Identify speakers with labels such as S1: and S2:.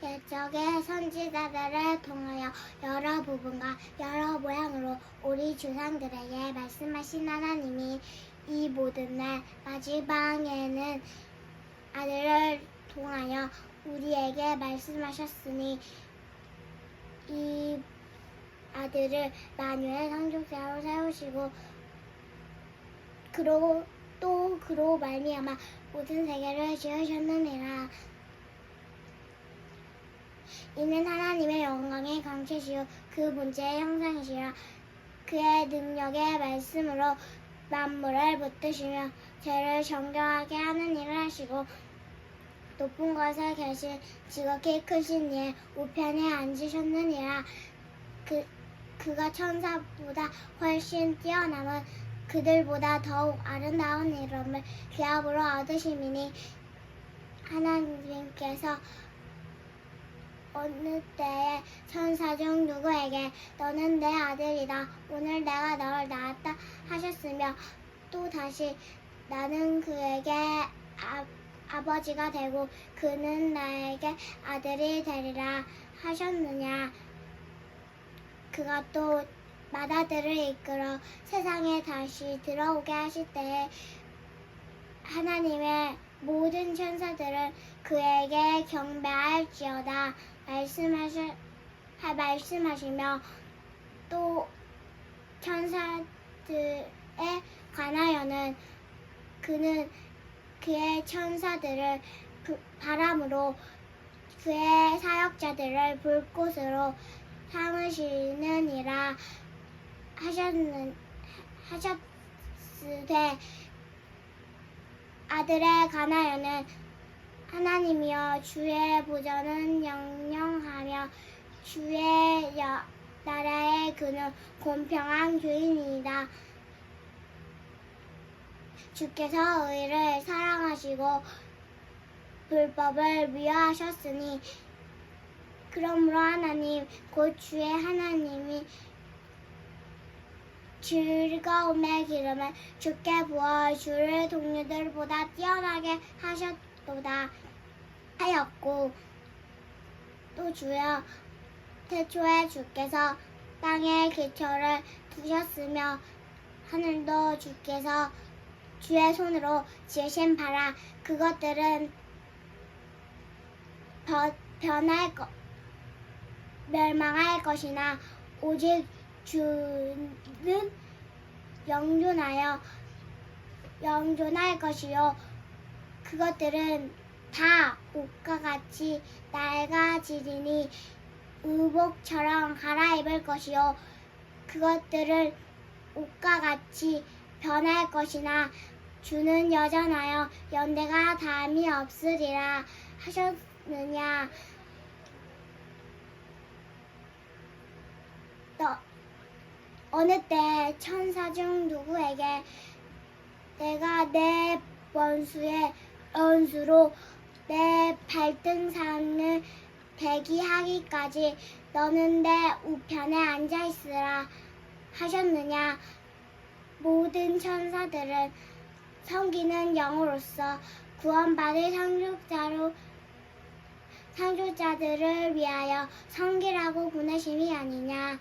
S1: 옛적의 선지자들을 통하여 여러 부분과 여러 모양으로 우리 조상들에게 말씀하신 하나님이 이 모든 날 마지막에는 아들을 통하여 우리에게 말씀하셨으니 이 아들을 만유의 상속자로 세우시고 그로 또 그로 말미암아 모든 세계를 지으셨느니라 이는 하나님의 영광의 강체시요 그 본체의 형상이시라. 그의 능력의 말씀으로 만물을 붙드시며 죄를 정결하게 하는 일을 하시고 높은 곳에 계신 지극히 크신 이의 우편에 앉으셨느니라. 그, 그가 천사보다 훨씬 뛰어남은 그들보다 더욱 아름다운 이름을 기업으로 얻으심이니 하나님께서 어느 때에 천사 중 누구에게 너는 내 아들이다. 오늘 내가 너를 낳았다. 하셨으며 또 다시 나는 그에게 아, 아버지가 되고 그는 나에게 아들이 되리라. 하셨느냐? 그가 또 마다들을 이끌어 세상에 다시 들어오게 하실 때에 하나님의 모든 천사들은 그에게 경배할지어다 말씀하시, 하- 말씀하시며 또 천사들에 관하여는 그는 그의 천사들을 그 바람으로 그의 사역자들을 불꽃으로 삼으시느니라 하셨는 하셨으되 아들에 관하여는 하나님이여 주의 보전은 영영하며 주의 여- 나라의 그는 공평한 주인이다. 주께서 의를 사랑하시고 불법을 미워하셨으니 그러므로 하나님 곧 주의 하나님이 즐거움의 기름을 주께 부어 주를 동료들보다 뛰어나게 하셨도다 하였고 또 주여 태초에 주께서 땅의 기초를 두셨으며 하늘도 주께서 주의 손으로 지으신 바라 그것들은 더 변할 것 멸망할 것이나 오직 주는 영존하여 영존할 것이요. 그것들은 다 옷과 같이 낡아지리니 의복처럼 갈아입을 것이요. 그것들은 옷과 같이 변할 것이나 주는 여전하여 연대가 담이 없으리라 하셨느냐 너 어느 때 천사 중 누구에게 내가 내 원수의 원수로 내 발등상을 대기하기까지 너는 내 우편에 앉아 있으라 하셨느냐? 모든 천사들은 섬기는 영으로서 구원받을 상속자로 상속자들을 위하여 섬기라고 보내심이 아니냐